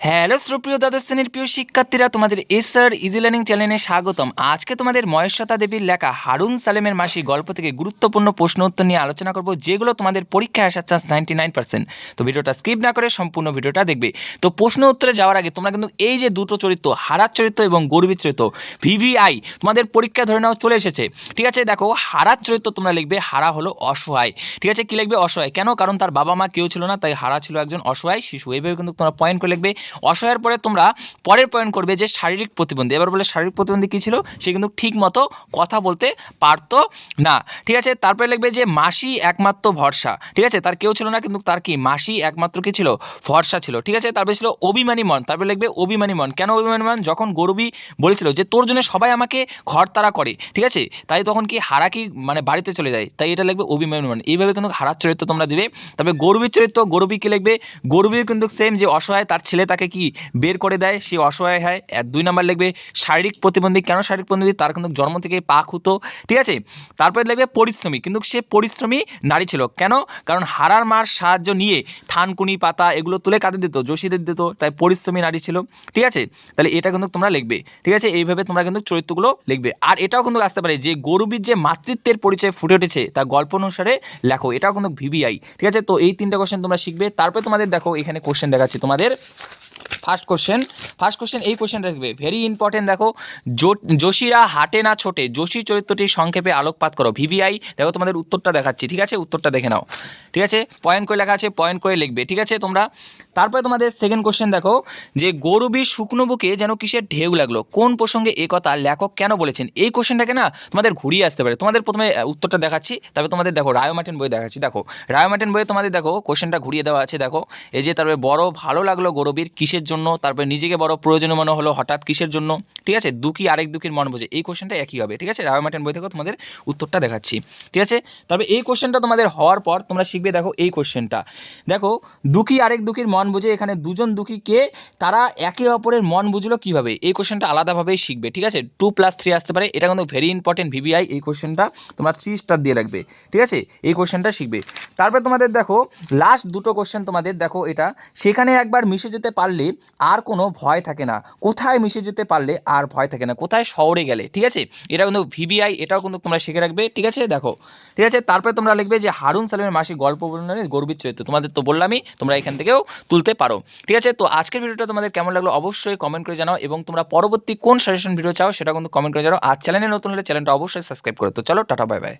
Hello সুপ্রিয় দ্বাদশ শ্রেণির প্রিয় শিক্ষার্থীরা, তোমাদের এসআর ইজি লার্নিং চ্যানেলে স্বাগতম। আজকে তোমাদের মহেশ্বতা দেবীর লেখা হারুন সালেমের মাসি গল্প থেকে গুরুত্বপূর্ণ প্রশ্ন উত্তর নিয়ে আলোচনা করব, যেগুলো তোমাদের পরীক্ষায় আসার চান্স নাইনটি নাইন পার্সেন্ট তো ভিডিওটা স্কিপ না করে সম্পূর্ণ ভিডিওটা দেখবে। তো প্রশ্ন উত্তরে যাওয়ার আগে তোমরা কিন্তু এই যে দুটো চরিত্র, হারার চরিত্র এবং গর্বিত চরিত্র ভিভিআই, তোমাদের পরীক্ষা ধরে নেওয়া চলে এসেছে। ঠিক আছে, দেখো, হারার চরিত্র তোমরা লিখবে, হারা হলো অসহায়। ঠিক আছে, কি লিখবে? অসহায়। কেন? কারণ তার বাবা মা কেউ ছিল না, তাই হারা ছিল একজন অসহায় শিশু। এইভাবে কিন্তু তোমরা পয়েন্ট করে লিখবে অসহায়ের পরে তোমরা পরের পয়েন্ট করবে যে শারীরিক প্রতিবন্ধী। এবার বলে শারীরিক প্রতিবন্ধী কী ছিল? সে কিন্তু ঠিক মতো কথা বলতে পারতো না। ঠিক আছে? তারপরে লিখবে যে মাসি একমাত্র ভরসা। ঠিক আছে? তার কেউ ছিল না, কিন্তু তার কি? মাসি একমাত্র কি ছিল? ভরসা ছিল। ঠিক আছে? তারপরে ছিল অভিমানী মন। তারপরে লিখবে অভিমানী মন। কেন অভিমানী মন? যখন গরবি বলেছিল যে, তোর জন্য সবাই আমাকে ঘর তারা করে। ঠিক আছে? তাই তখন কি হারা কি মানে বাড়িতে চলে যায়। তাই এটা লিখবে অভিমানী মন। এইভাবে কিন্তু হারার চরিত্র তোমরা দিবে। তবে গরবির চরিত্র, গরবি কি লিখবে? গরবির কিন্তু সেম যে অসহায় তার ছেলে তাকে কি বের করে দেয়? সে অসহায় হয়। আর দুই নাম্বার লিখবে, শারীরিক প্রতিবন্ধী। কেন শারীরিক প্রতিবন্ধী? তার কিন্তু জন্ম থেকে পাক হতো ঠিক আছে? তারপরে লিখবে, পরিশ্রমী। কিন্তু সে পরিশ্রমী নারী ছিল। কেন? কারণ হারার মার সাহায্য নিয়ে থানকুনি, পাতা এগুলো তুলে কাঁদে দিত, যোশীদের দিত। তাই পরিশ্রমী নারী ছিল। ঠিক আছে? তাহলে এটা কিন্তু তোমরা লিখবে। ঠিক আছে? এইভাবে তোমরা কিন্তু চরিত্রগুলো লিখবে। আর এটাও কিন্তু আসতে পারে, যে গরুবীর যে মাতৃত্বের পরিচয় ফুটে উঠেছে, তা গল্প অনুসারে লেখো। এটাও কিন্তু ভিভিআই। ঠিক আছে? তো এই তিনটা কোশ্চেন তোমরা শিখবে। তারপরে তোমাদের দেখো, এখানে কোশ্চেন দেখাচ্ছি তোমাদের। ফার্স্ট কোশ্চেন ফার্স্ট কোশ্চেন এই কোশ্চেনটা দেখবে। ভেরি ইম্পর্টেন্ট দেখো যোশীরা হাটে না ছোটে যোশী চরিত্রটি সংক্ষেপে আলোকপাত করো। ভিভিআই দেখো তোমাদের উত্তরটা দেখাচ্ছি, ঠিক আছে? উত্তরটা দেখে নাও। ঠিক আছে? পয়েন্ট করে লেখা আছে পয়েন্ট করে লিখবে, ঠিক আছে তোমরা? তারপরে তোমাদের সেকেন্ড কোশ্চেন দেখো, যে গরুবীর শুকনো বুকে যেন কিসের ঢেউ লাগল? কোন প্রসঙ্গে এ কথা লেখক কেন বলেছেন? এই কোশ্চেনটাকে না তোমাদের ঘুরিয়ে আসতে পারে। তোমাদের প্রথমে উত্তরটা দেখাচ্ছি, তারপরে তোমাদের দেখো রায় মার্টিন বই দেখাচ্ছি। দেখো রায় মার্টিন বইয়ে তোমাদের দেখো কোশ্চেনটা ঘুরিয়ে দেওয়া আছে, দেখো। এই যে তারপরে, বড় ভালো লাগল গরবির, কিসের জন্য তারপরে নিজেকে বড় প্রয়োজনীয় মনে হলো হঠাৎ কিসের জন্য? ঠিক আছে? দুঃখী আরেক দুঃখীর মন বোঝে। এই কোশ্চেনটা একই হবে। ঠিক আছে? রায় মার্টিন বই থেকে তোমাদের উত্তরটা দেখাচ্ছি। ঠিক আছে? তবে এই কোশ্চেনটা তোমাদের হওয়ার পর তোমরা শিখবে, দেখো এই কোশ্চেনটা দেখো, দুঃখী আরেক দুঃখীর মন বুঝে এখানে দুজন দুঃখীকে তারা একে অপরের মন বুঝলো কীভাবে? এই কোশ্চেনটা আলাদাভাবেই শিখবে। ঠিক আছে? টু প্লাস থ্রি আসতে পারে। এটা কিন্তু ভেরি ইম্পর্টেন্ট ভিভিআই এই কোশ্চেনটা তোমরা থ্রি স্টার দিয়ে রাখবে। ঠিক আছে? এই কোশ্চেনটা শিখবে। তারপরে তোমাদের দেখো লাস্ট দুটো কোশ্চেন তোমাদের দেখো এটা। সেখানে একবার মিশে যেতে পারলে আর কোনো ভয় থাকে না। কোথায় মিশে যেতে পারলে আর ভয় থাকে না। কোথায় শহরে গেলে, ঠিক আছে? এটা কিন্তু ভিভিআই, এটাও কিন্তু তোমরা শিখে রাখবে, ঠিক আছে? দেখো, ঠিক আছে? তারপরে তোমরা লিখবে যে হারুন সালেমের মাসিক গল্প বর্ণনে গর্বিত চরিত্র। তোমাদের তো বললামই, তোমরা এখান থেকেও তুলতে পারো, ঠিক আছে? তো আজকের ভিডিওটা তোমাদের কেমন লাগল অবশ্যই কমেন্ট করে জানাও এবং তোমরা পরবর্তী কোন সাজেশন ভিডিও চাও সেটা কিন্তু কমেন্ট করে জানাও। আর চ্যানেলে নতুন হলে চ্যানেলটা অবশ্যই সাবস্ক্রাইব করো। তো চলো, টাটা বাই বাই